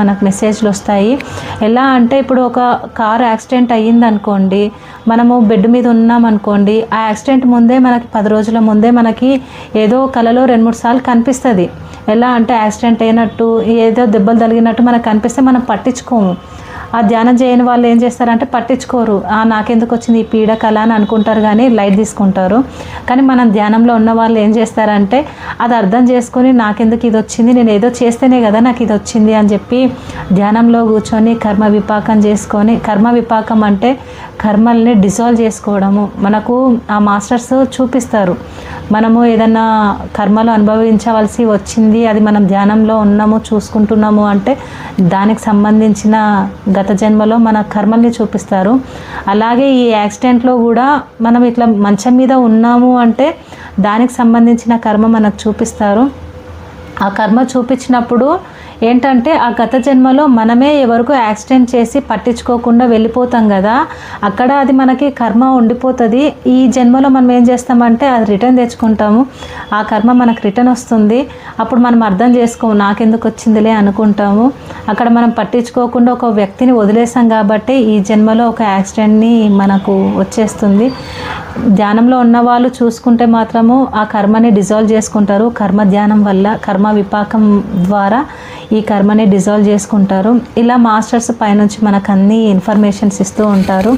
మనకు మెసేజ్లు వస్తాయి. ఎలా అంటే ఇప్పుడు ఒక కార్ యాక్సిడెంట్ అయ్యిందనుకోండి మనము బెడ్ మీద ఉన్నాం అనుకోండి ఆ యాక్సిడెంట్ ముందే మనకి పది రోజుల ముందే మనకి ఏదో కలలో రెండు మూడు సార్లు కనిపిస్తుంది. ఎలా అంటే యాక్సిడెంట్ అయినట్టు ఏదో దెబ్బలు తగిలినట్టు మనకు కనిపిస్తే మనం పట్టించుకోము. ఆ ధ్యానం చేయని వాళ్ళు ఏం చేస్తారంటే పట్టించుకోరు. "ఆ, నాకెందుకు వచ్చింది ఈ పీడ కళ? అని అనుకుంటారు కానీ లైట్ తీసుకుంటారు. కానీ మనం ధ్యానంలో ఉన్న వాళ్ళు ఏం చేస్తారంటే అది అర్థం చేసుకొని నాకెందుకు ఇది వచ్చింది? నేను ఏదో చేస్తేనే కదా నాకు ఇది వచ్చింది అని చెప్పి ధ్యానంలో కూర్చొని కర్మ విపాకం చేసుకొని కర్మ విపాకం అంటే కర్మల్ని డిసాల్వ్ చేసుకోవడము. మనకు ఆ మాస్టర్స్ చూపిస్తారు. మనము ఏదన్నా కర్మలు అనుభవించవలసి వచ్చింది అది మనం ధ్యానంలో ఉన్నాము చూసుకుంటున్నాము అంటే దానికి సంబంధించిన గత జన్మలో మన కర్మల్ని చూపిస్తారు. అలాగే ఈ యాక్సిడెంట్లో కూడా మనం ఇట్లా మంచం మీద ఉన్నాము అంటే దానికి సంబంధించిన కర్మ మనకు చూపిస్తారు. ఆ కర్మ చూపించినప్పుడు ఏంటంటే ఆ గత జన్మలో మనమే ఎవరికో యాక్సిడెంట్ చేసి పట్టించుకోకుండా వెళ్ళిపోతాం కదా. అక్కడ అది మనకి కర్మ ఉండిపోతుంది. ఈ జన్మలో మనం ఏం చేస్తామంటే అది రిటర్న్ తెచ్చుకుంటాము. ఆ కర్మ మనకు రిటర్న్ వస్తుంది. అప్పుడు మనం అర్థం చేసుకోము నాకెందుకు వచ్చిందిలే అనుకుంటాము. అక్కడ మనం పట్టించుకోకుండా ఒక వ్యక్తిని వదిలేసాం కాబట్టి ఈ జన్మలో ఒక యాక్సిడెంట్ని మనకు వచ్చేస్తుంది. ధ్యానంలో ఉన్న వాళ్ళు చూసుకుంటే మాత్రము ఆ కర్మని డిజాల్వ్ చేసుకుంటారు. కర్మ ధ్యానం వల్ల కర్మ విపాకం ద్వారా ఈ కర్మని డిజాల్వ్ చేసుకుంటారు. ఇలా మాస్టర్స్ పైనుంచి మనకు అన్ని ఇన్ఫర్మేషన్స్ ఇస్తూ ఉంటారు.